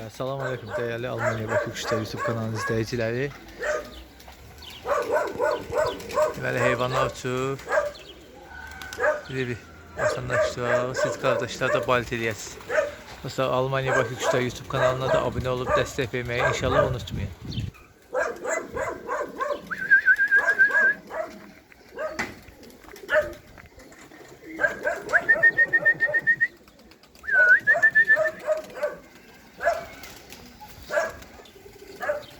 Ee, Salam aleyküm değerli Almanya Bakı YouTube kanalı izleyicileri. Deməli heyvanlar uçur. Bir bir vatandaşlar, siz kardeşler de balit edəsiniz. Mesela Almanya Bakı YouTube kanalına da abone olup destek vermeyi inşallah unutmayın.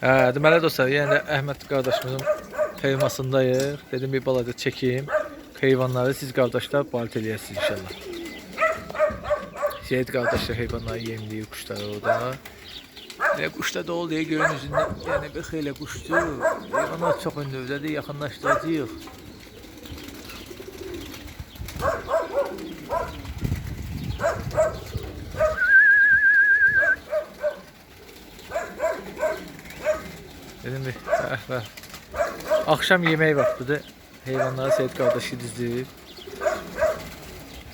Deməli dostlar, yenə də Əhməd qardaşımızın heyvamasındayıq. Dedim bir balaca çəkeyim. Heyvanları siz qardaşlar balit eləyəsiniz inşallah. Seyid qardaşlar heyvanları yemləyir quşları orada. Elə quşlar da oldu, görün üzündə. Yəni bir xeyli quşdur. Heyvanlar çox öndədir, yaxınlaşdıracağıq. Dedim bir ver ver. Akşam yemeği vaktidir. Heyvanlara Seyit kardeşi dizdi.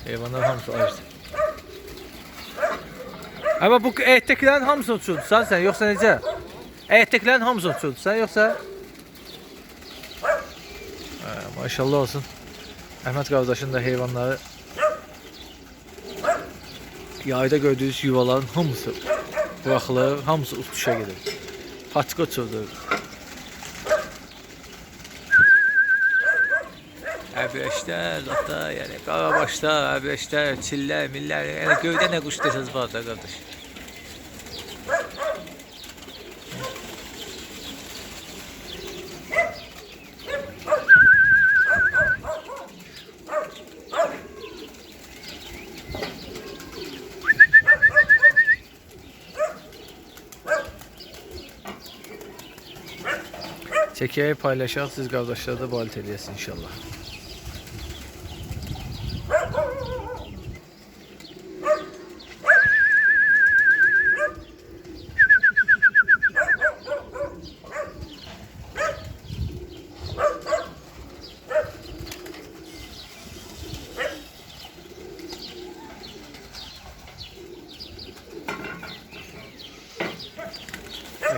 Heyvanlar hamısı acıdı. Ama bu əyətdəkilərin hamısını uçurdursan sən, yoxsa necə? Əyətdəkilərin hamısını uçurdursan, yoxsa? Hə, maşallah olsun. Əhməd qardaşın da heyvanları yayda gördüyünüz yuvaların hamısı buraxılır, hamısı uçuşa gedir. Patika uçurdur, F5'te, zatta yani Karabaş'ta, F5'te, çiller, miller, yani köyde ne kuş deseniz varsa kardeş. Çekeyi paylaşaq, siz qardaşlar da balit inşallah.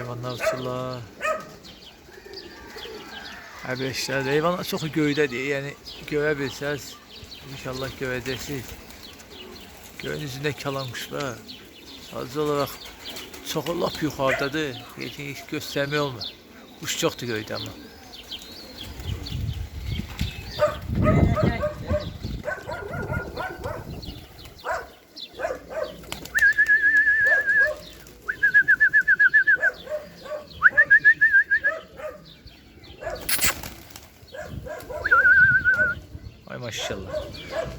Heyvanlar uçurlar. İşte heyvanlar çok göydədir. Yəni görə bilsəz inşallah görəcəksiniz. Göyün üzündə kalan quşlar. Sadəcə olaraq çoxu lap yuxarıdadır. Heç heç göstərmək olmur. Quş çoxdur göydə amma. Maşallah.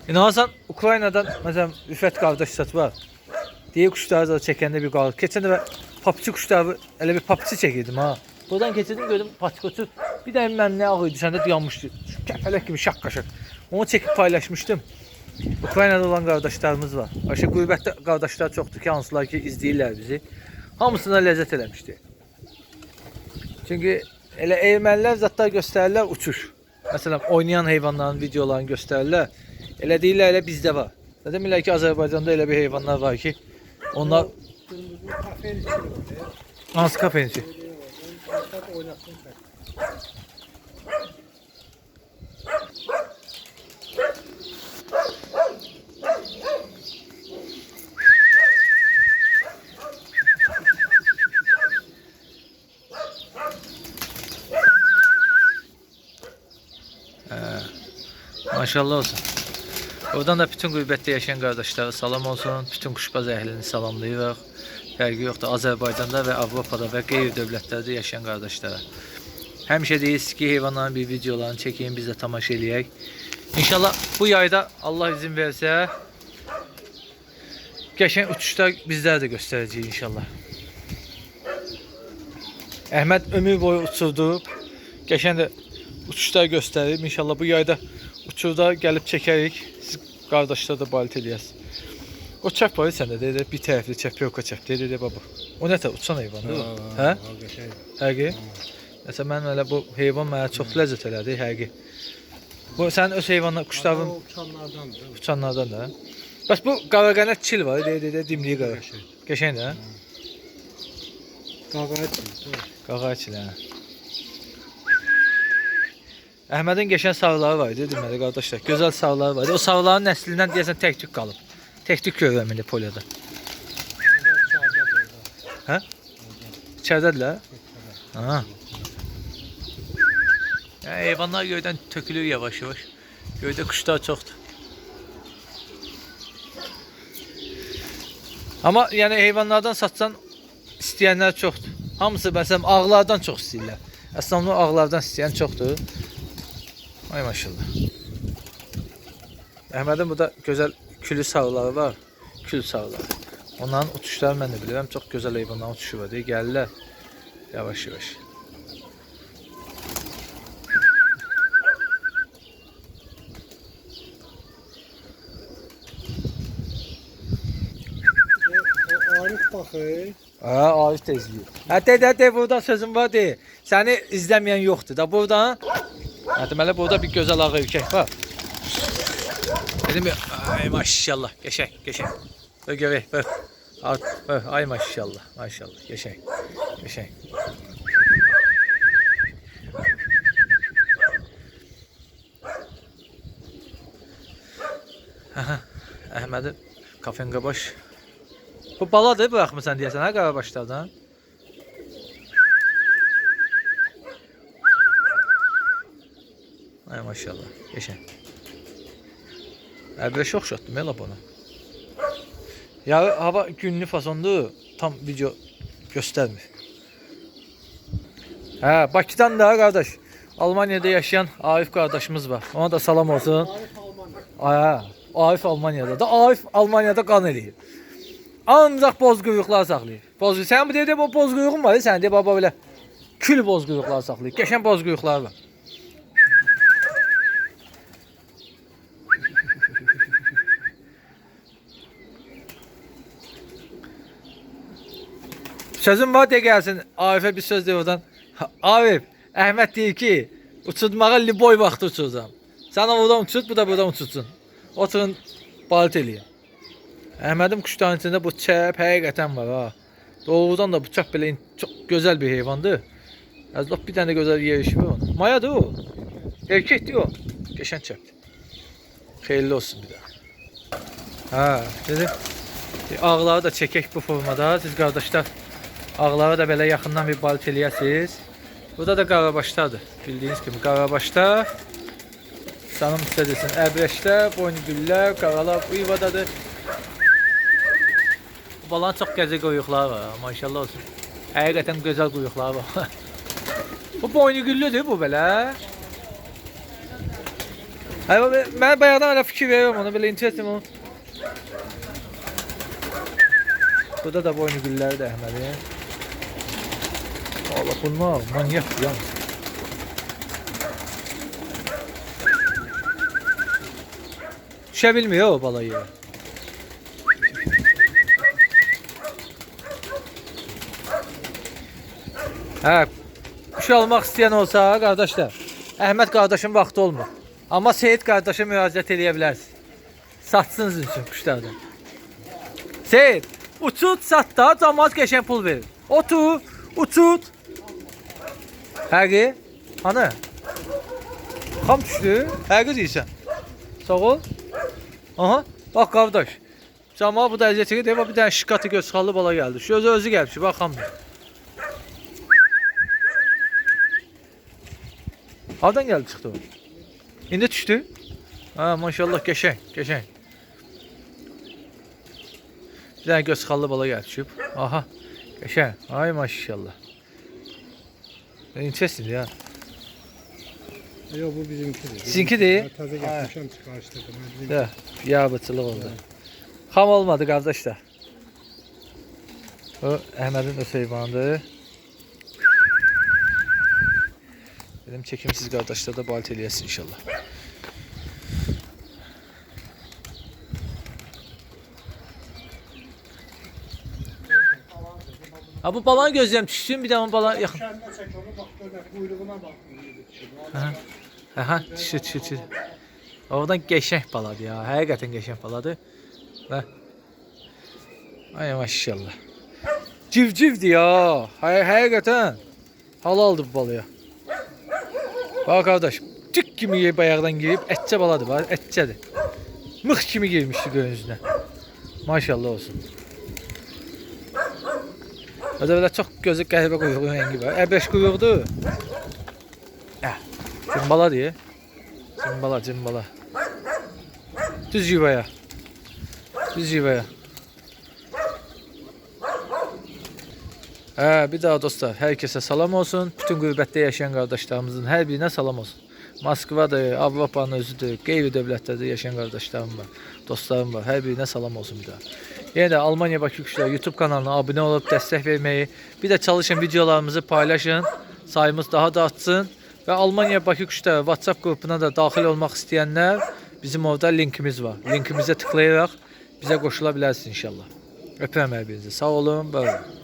Yəni Hasan Ukraynadan məsələn Rüfət qardaş zat var. Deyir quşları da çəkəndə bir qalır. Keçən dəfə papçı quşları elə bir papçı çəkirdim ha. Buradan keçirdim gördüm paçkoçu. Bir də mən nə ağ idi səndə dayanmışdı. Kəpələk kimi şaqqa-şaq. Onu çəkib paylaşmışdım. Ukraynada olan qardaşlarımız var. Aşağı qürbətdə qardaşlar çoxdur ki, hansılar ki izləyirlər bizi. Hamısına ləzzət eləmişdi. Çünki elə ermənilər zətlər göstərirlər uçuş. Məsələn, oynayan heyvanların videolarını göstərirlər. Elə deyirlər, elə bizdə var. Nə demirlər ki, Azərbaycanda elə bir heyvanlar var ki, onlar hansı kafenci? Maşallah olsun. Oradan da bütün qürbətdə yaşayan qardaşlara salam olsun. Bütün quşbaz əhlini salamlayırıq. Fərqi yoxdur. Azərbaycanda və Avropada və qeyri dövlətlərdə yaşayan qardaşlara. Həmişə deyirsiniz ki, heyvanların bir videolarını çəkin, biz də tamaşa eləyək. İnşallah bu yayda Allah izin versə qəşəng uçuşlar bizlər də göstərəcəyik inşallah. Əhməd ömür boyu uçurdu. Qəşəng də uçuşlar göstərib. İnşallah bu yayda uçurda gəlib çəkərik. Siz qardaşlar da balit eləyəsiniz. O çəp var səndə, dedi, bir tərəfli çəp, yox o çəp, dedi, dedi, baba. O nə tər uçan heyvandır o? Hə? Həqiqi? Məsələn, mən elə bu heyvan mənə çox ləzzət elədi, həqiqi. Bu sənin öz heyvanlar, quşların O uçanlardan da. Bəs bu qaraqanət çil var, dedi, dedi, dimliyi qara. Qəşəngdir, hə? Qağayət. Qağayçılı hə. Əhmədin qəşəng sağları var idi deməli qardaşlar. Gözəl sağları var idi. O sağların nəslindən deyəsən tək tük qalıb. Tək tük görürəm indi polyada. Hə? İçəridədirlər? Ha. Ya heyvanlar göydən tökülür yavaş yavaş. Göydə quşlar çoxdur. Amma yəni heyvanlardan satsan istəyənlər çoxdur. Hamısı məsələn ağlardan çox istəyirlər. Əslində ağlardan istəyən çoxdur. Ay maşallah. Əhmədin burada gözəl külü sağları var. Kül sağları. Onların uçuşları mən də bilirəm. Çox gözəl heyvanların uçuşu var. deyə Gəlirlər. Yavaş yavaş. O Arif baxır. Ha, Arif də izləyir. Hə, de, de, de, burada sözüm var, de. Səni izləməyən yoxdur da. Burada, hə, deməli, burada bir gözəl ağa ürkək var. Dedim, ay maşallah, qəşəng, qəşəng. Bak görək, bak, ay maşallah, maşallah, qəşəng. Aha, Əhmədi kafenga boş. Bu baladır buraxmısan deyəsən, hə qarabaşlardan? Maşallah, qəşəng. Əbrəşə oxşatdım elə bunu. Ya hava günlü fasondur, tam video göstərmir. Hə, Bakıdan da qardaş, Almaniyada yaşayan Arif qardaşımız var. Ona da salam olsun. Hə, Arif Almaniyada da, Arif Almaniyada qan eləyir. Ancaq boz quyruqlar saxlayır. Boz, sən bu deyəndə bu boz quyruğun var, sən deyə baba belə kül boz quyruqlar saxlayır. Qəşəng boz quyruqlar var. Sözüm var deyə gəlsin. Arifə bir söz deyir oradan. Arif, Əhməd deyir ki, uçurmağa liboy vaxtı uçuracam. Sən oradan uçur, bu da buradan uçursun. Oturun balıt eləyin. Əhmədim quşların içində bu çəp həqiqətən var ha. Doğrudan da çəp belə çox gözəl bir heyvandır. Əzlaf bir dənə də gözəl yerişi var. Mayadır o. Erkəkdir o. Qəşəng çəpdir. Xeyirli olsun bir daha. Ha, dedi. Ağları da çəkək bu formada. Siz qardaşlar ağları da belə yaxından bir balıt eləyəsiniz. Burada da qarabaşlardır. Bildiyiniz kimi qarabaşlar Sanım istədirsən. Əbrəşlər, boyngüllər, qaralar bu yuvadadır. Bu balanın çox gəzə quyruqları var. Maşallah olsun. Həqiqətən gözəl quyruqları var. bu boyngüllüdür bu belə. Bu- mən bayaqdan elə fikir verirəm ona, belə interesim onu. Burada da boyngüllər də Əhmədin. Allah bunlar manyak yan. Düşə bilmiyor o balayı. Hə, kuş almaq istəyən olsa, qardaşlar, Əhməd qardaşın vaxtı olmur. Amma Seyid qardaşa müraciət eləyə bilərsiniz. Satsın sizin üçün quşlardan. Seyid, uçut sat da, cəmaət qəşəng pul verir. Otur, uçut. Həqi, hanı? Xam düşdü? Həqi deyirsən. Sağ ol. Aha, bax qardaş. Cəmaət bu da əziyyət çəkir, deyir, bir dənə şikatı göz xallı bala gəldi. Şu özü özü gəlmiş, bax xamdır. Hardan gəldi çıxdı o? İndi düşdü? Ha, maşallah qəşəng, qəşəng. Bir dənə göz xallı bala gəlib. Aha, qəşəng. Ay maşallah. İnteresin ya. Yox, bu bizimkidir. Sizinkidir? Mən Təzə gətirmişəm, çıxarışdırdım. Mən bizim- Ya, yabıçılıq oldu. Xam olmadı qardaşlar. O Əhmədin öz heyvanıdır. Dedim çəkim siz qardaşlar da balit inşallah. Ha bu balanı gözləyəm düşsün bir də onun bala yaxın. Kəndə çək onu, bax, görmə, quyruğuna bax. Aha. Aha, düşür, düşür, düşür. Oradan qəşəng baladır ya. Həqiqətən qəşəng baladır. Və Ay maşallah. Civcivdi ya. Hay həqiqətən. Halaldır bu balaya. Bax qardaş, tik kimi yeyib ayaqdan girib, ətçə baladır, bax, ətçədir. Mıx kimi girmişdi göyün Maşallah olsun. Özə belə çox gözü qəhvə quyruğu rəngi var. Əbəş quyruqdur. Hə. Cimbala deyə. Cimbala, cimbala. Düz yuvaya. Düz yuvaya. Hə, bir daha dostlar, hər kəsə salam olsun. Bütün qürbətdə yaşayan qardaşlarımızın hər birinə salam olsun. Moskvadır, Avropanın özüdür, qeyri dövlətlərdə yaşayan qardaşlarım var, dostlarım var. Hər birinə salam olsun bir daha. Yenə də Almaniya Bakı Kuşlar YouTube kanalına abunə olub dəstək verməyi, bir də çalışın videolarımızı paylaşın, sayımız daha da artsın və Almaniya Bakı Kuşlar WhatsApp qrupuna da daxil olmaq istəyənlər bizim orada linkimiz var. Linkimizə tıklayaraq bizə qoşula inşallah. Öpürəm hər birinizi. Sağ olun, olun.